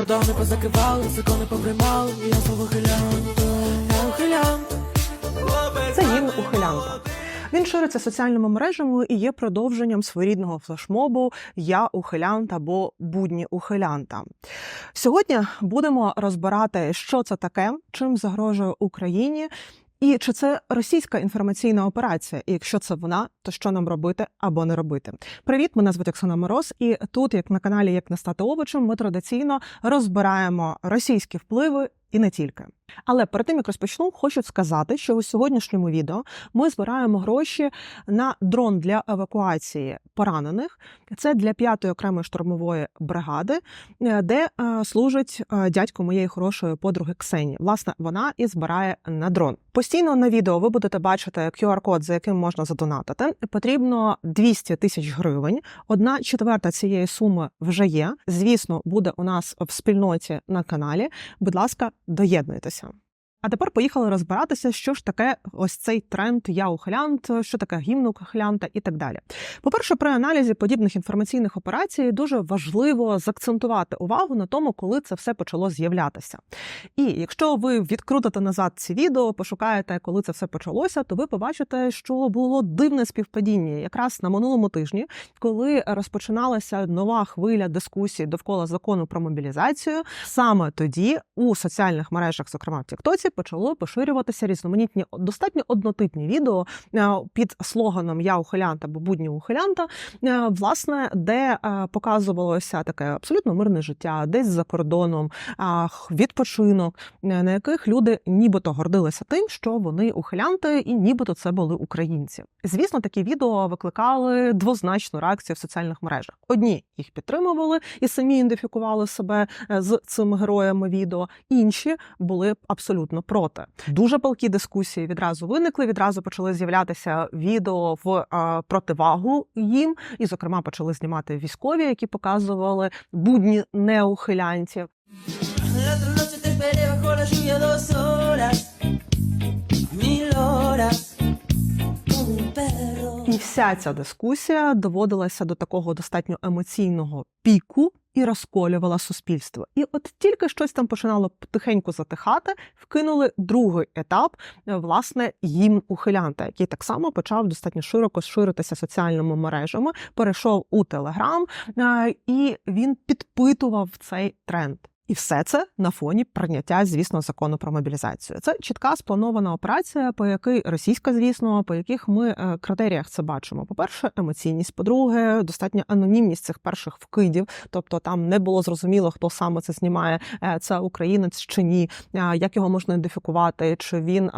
Кордони позакривали, закони поприймали, я знову ухилянт, я ухилянт. Це гімн ухилянта. Він шириться соціальними мережами і є продовженням своєрідного флешмобу Я ухилянт або будні ухилянта. Сьогодні будемо розбирати, що це таке, чим загрожує Україні. І чи це російська інформаційна операція? І якщо це вона, то що нам робити або не робити? Привіт, мене звуть Оксана Мороз, і тут, як на каналі Як не стати овочем, ми традиційно розбираємо російські впливи і не тільки. Але перед тим як розпочну, хочу сказати, що у сьогоднішньому відео ми збираємо гроші на дрон для евакуації поранених. Це для п'ятої окремої штурмової бригади, е, де е, служить е, дядько моєї хорошої подруги Ксені. Власне, вона і збирає на дрон. Постійно на відео ви будете бачити QR-код, за яким можна задонатити. Потрібно 200 тисяч гривень. Одна четверта цієї суми вже є. Звісно, буде у нас в спільноті на каналі. Будь ласка, доєднуйтеся. А тепер поїхали розбиратися, що ж таке ось цей тренд Я ухилянт, що таке гімн ухилянта і так далі. По-перше, при аналізі подібних інформаційних операцій дуже важливо заакцентувати увагу на тому, коли це все почало з'являтися. І якщо ви відкрутите назад ці відео, пошукаєте, коли це все почалося, то ви побачите, що було дивне співпадіння якраз на минулому тижні, коли розпочиналася нова хвиля дискусій довкола закону про мобілізацію. Саме тоді у соціальних мережах, зокрема в Тіктоці, почало поширюватися різноманітні достатньо однотипні відео е, під слоганом Я ухилянт або будні ухилянта, е, власне, де е, показувалося таке абсолютно мирне життя, десь за кордоном, відпочинок, на яких люди нібито гордилися тим, що вони ухилянти, і нібито це були українці. Звісно, такі відео викликали двозначну реакцію в соціальних мережах. Одні їх підтримували і самі ідентифікували себе з цими героями відео. Інші були абсолютно проти. Дуже палкі дискусії відразу виникли. Відразу почали з'являтися відео в противагу їм, і, зокрема, почали знімати військові, які показували будні неухилянтів. Вся ця дискусія доводилася до такого достатньо емоційного піку і розколювала суспільство. І от тільки щось там починало потихеньку затихати, вкинули другий етап, е, власне, гімн ухилянта, який так само почав достатньо широко ширитися соціальними мережами, перейшов у Телеграм, е, і він підпитував цей тренд. І все це на фоні прийняття, звісно, закону про мобілізацію. Це чітка спланована операція, по якій російська, звісно, по яких ми е, критеріях це бачимо. По-перше, емоційність. По-друге, достатня анонімність цих перших вкидів. Тобто там не було зрозуміло, хто саме це знімає. е, Це українець чи ні, е, як його можна ідентифікувати, чи він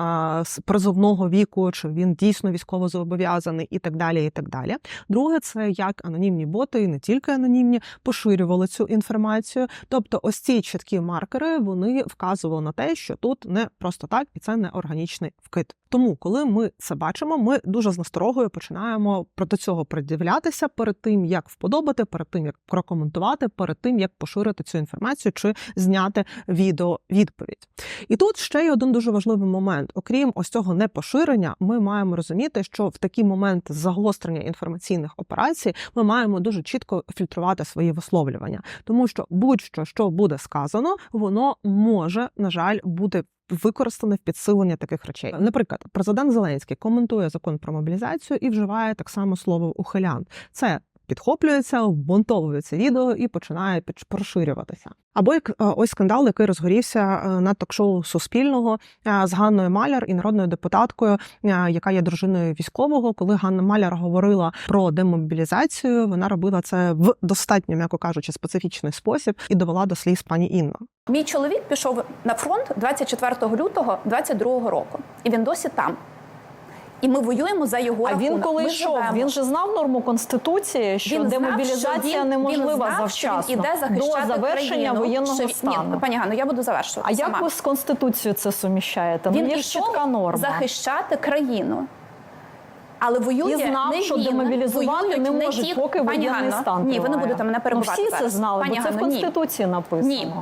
з призовного віку, чи він дійсно військово зобов'язаний, і так далі. І так далі. Друге, це як анонімні боти, і не тільки анонімні, поширювали цю інформацію. Тобто, ось ці чіткі маркери вони вказували на те, що тут не просто так, і це не органічний вкид. Тому, коли ми це бачимо, ми дуже з насторогою починаємо проти цього придивлятися перед тим, як вподобати, перед тим як прокоментувати, перед тим як поширити цю інформацію чи зняти відео відповідь. І тут ще є один дуже важливий момент. Окрім ось цього непоширення, ми маємо розуміти, що в такий момент загострення інформаційних операцій ми маємо дуже чітко фільтрувати свої висловлювання, тому що будь-що, що буде сказано, воно може на жаль бути. Використане в підсилення таких речей. Наприклад, президент Зеленський коментує закон про мобілізацію і вживає так само слово ухилян. Це підхоплюється, вмонтовується відео і починає поширюватися. Або як е, ось скандал, який розгорівся е, на ток-шоу Суспільного е, з Ганною Маляр і народною депутаткою, яка є дружиною військового. Коли Ганна Маляр говорила про демобілізацію, вона робила це в достатньо, м'яко кажучи, специфічний спосіб і довела до сліз пані Інну. Мій чоловік пішов на фронт 24 лютого 22 року, і він досі там. І ми воюємо за його А рахунок. він коли Ми йшов, живемо. він же знав норму конституції, що Він знав, демобілізація що він- неможлива він знав, завчасно що він іде до завершення країну, воєнного що стану. Ні, пані Ганно, я буду завершувати. а як ви з конституцією це суміщаєте? він ну, є чітка норма. захищати країну. Але воює І знав, не що він, демобілізувати не не можуть, ті- поки воєнний стан Ні, ви не будете мене Ну, всі це знали, Пані бо це в Ганно, ні. конституції написано. Ні.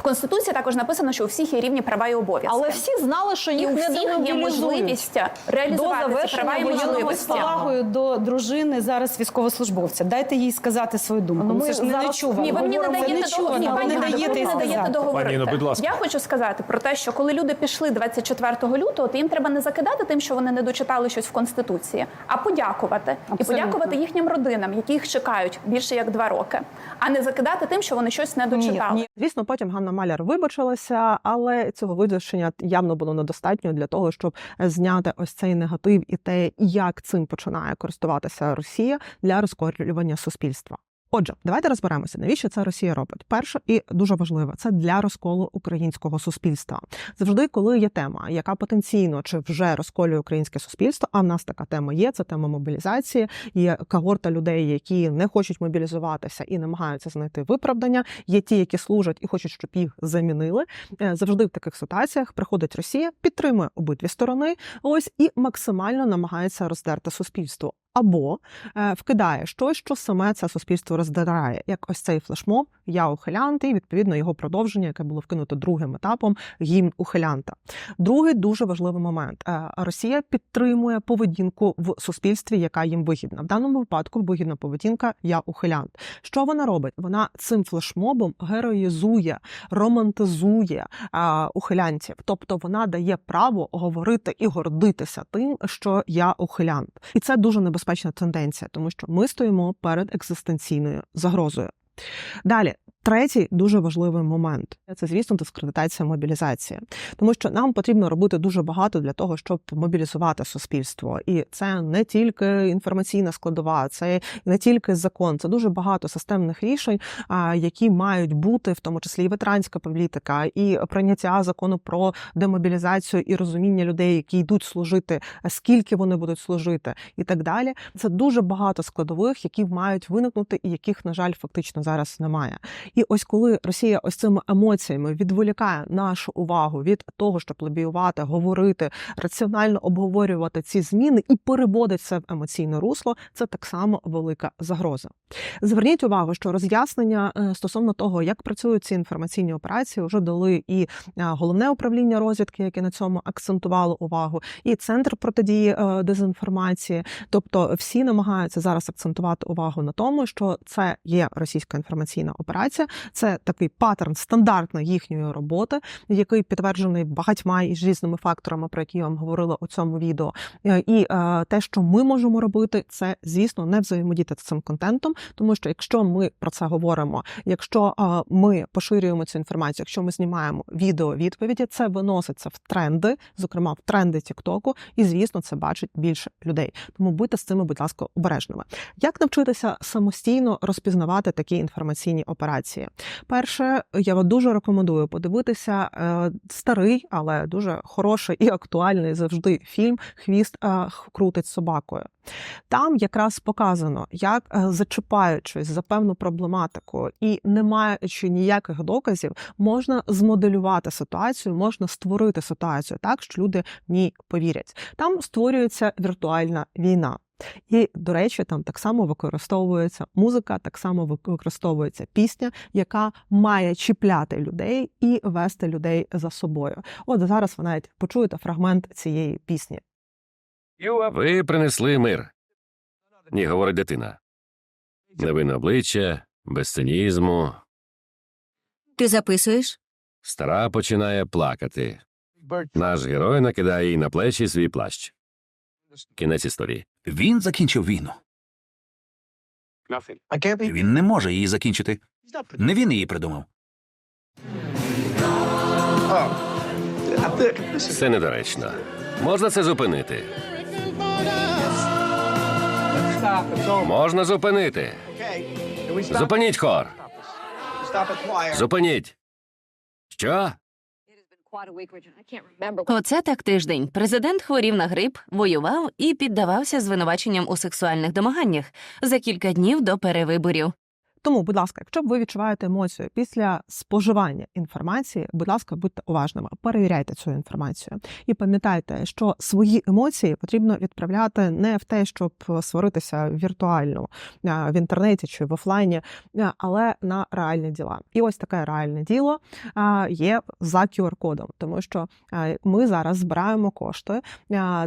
В конституції також написано, що у всіх є рівні права і обов'язки. Але всі знали, що і у не всіх є можливість До реалізувати ці права і воєнного з можливості. повагою до дружини зараз військовослужбовця. Дайте їй сказати свою думку. Ну, Ну, ми це ж не зараз- нечувано. Ні, ви мені не даєте нечувано, Ні, ви пані не даєте мені не даєте договорити. Будь ласка. Я хочу сказати про те, що коли люди пішли 24 лютого, то їм треба не закидати тим, що вони не дочитали щось в конституції, а подякувати і подякувати їхнім родинам, які їх чекають більше як два роки, а не закидати тим, що вони щось не дочитали. Звісно, потім Ганна Маляр вибачилася, але цього вибачення явно було недостатньо для того, щоб зняти ось цей негатив і те, як цим починає користуватися Росія для розкорювання суспільства. Отже, давайте розберемося, навіщо це Росія робить. Перше і дуже важливо це для розколу українського суспільства. Завжди, коли є тема, яка потенційно чи вже розколює українське суспільство. А в нас така тема є. Це тема мобілізації. Є когорта людей, які не хочуть мобілізуватися і намагаються знайти виправдання. Є ті, які служать і хочуть, щоб їх замінили. Е, Завжди в таких ситуаціях приходить Росія, підтримує обидві сторони. Ось і максимально намагається роздерти суспільство. Або е, вкидає щось, що саме це суспільство роздирає, як ось цей флешмоб Я ухилянт, і відповідно його продовження, яке було вкинуто другим етапом гімн ухилянта. Другий дуже важливий момент: Е, Росія підтримує поведінку в суспільстві, яка їм вигідна. В даному випадку вигідна поведінка Я ухилянт. Що вона робить? Вона цим флешмобом героїзує, романтизує а, ухилянців. Тобто вона дає право говорити і гордитися тим, що я ухилянт, і це дуже небезпечна тенденція, тому що ми стоїмо перед екзистенційною загрозою. Далі. Третій дуже важливий момент це, звісно, дискредитація мобілізації, тому що нам потрібно робити дуже багато для того, щоб мобілізувати суспільство, і це не тільки інформаційна складова, це не тільки закон, це дуже багато системних рішень, які мають бути, в тому числі і ветеранська політика, і прийняття закону про демобілізацію і розуміння людей, які йдуть служити, скільки вони будуть служити, і так далі. Це дуже багато складових, які мають виникнути, і яких, на жаль, фактично зараз немає. І ось коли Росія ось цими емоціями відволікає нашу увагу від того, щоб лобіювати, говорити, раціонально обговорювати ці зміни і переводить це в емоційне русло, це так само велика загроза. Зверніть увагу, що роз'яснення е, стосовно того, як працюють ці інформаційні операції, вже дали і е, головне управління розвідки, яке на цьому акцентувало увагу, і центр протидії е, дезінформації. Тобто, всі намагаються зараз акцентувати увагу на тому, що це є російська інформаційна операція, це такий паттерн стандартної їхньої роботи, який підтверджений багатьма із різними факторами, про які я вам говорила у цьому відео. Е, І е, те, що ми можемо робити, це звісно не взаємодіяти з цим контентом, тому що якщо ми про це говоримо, якщо е, ми поширюємо цю інформацію, якщо ми знімаємо відео відповіді, це виноситься в тренди, зокрема в тренди Тіктоку, і звісно, це бачить більше людей. Тому будьте з цими, будь ласка, обережними. Як навчитися самостійно розпізнавати такі інформаційні операції? Перше, я вам дуже рекомендую подивитися е, старий, але дуже хороший і актуальний завжди фільм Хвіст е, крутить собакою. Там якраз показано, як е, зачіпаючись за певну проблематику і не маючи ніяких доказів, можна змоделювати ситуацію, можна створити ситуацію так, що люди в ній повірять. Там створюється віртуальна війна. І, до речі, там так само використовується музика, так само використовується пісня, яка має чіпляти людей і вести людей за собою. От зараз ви навіть почуєте фрагмент цієї пісні. Ви принесли мир. Ні, говорить дитина. Невинне обличчя, без цинізму. Ти записуєш? Стара починає плакати. Наш герой накидає їй на плечі свій плащ. Кінець історії. Він закінчив війну. Він не може її закінчити. Не він її придумав. Це недоречно. Можна це зупинити. Можна зупинити. Зупиніть хор. Зупиніть. Що? Оце так тиждень. Президент хворів на грип, воював і піддавався звинуваченням у сексуальних домаганнях за кілька днів до перевиборів. Тому, будь ласка, якщо ви відчуваєте емоцію після споживання інформації, будь ласка, будьте уважними, перевіряйте цю інформацію і пам'ятайте, що свої емоції потрібно відправляти не в те, щоб сваритися віртуально в інтернеті чи в офлайні, але на реальні діла. І ось таке реальне діло є за QR-кодом, тому що ми зараз збираємо кошти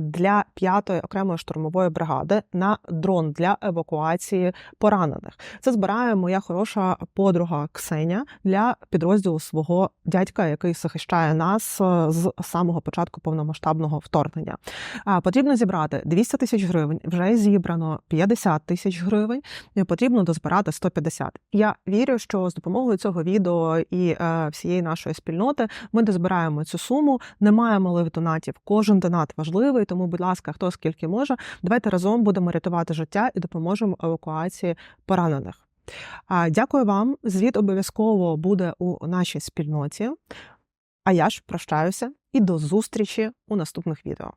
для п'ятої окремої штурмової бригади на дрон для евакуації поранених. Це збирає моя хороша подруга Ксеня для підрозділу свого дядька, який захищає нас е, з самого початку повномасштабного вторгнення. Потрібно зібрати 200 тисяч гривень. Вже зібрано 50 тисяч гривень. Потрібно дозбирати 150. Я вірю, що з допомогою цього відео і е, всієї нашої спільноти ми дозбираємо цю суму. Немає малих донатів. Кожен донат важливий. Тому, будь ласка, хто скільки може, давайте разом будемо рятувати життя і допоможемо евакуації поранених. Дякую вам. Звіт обов'язково буде у нашій спільноті. А я ж прощаюся і до зустрічі у наступних відео.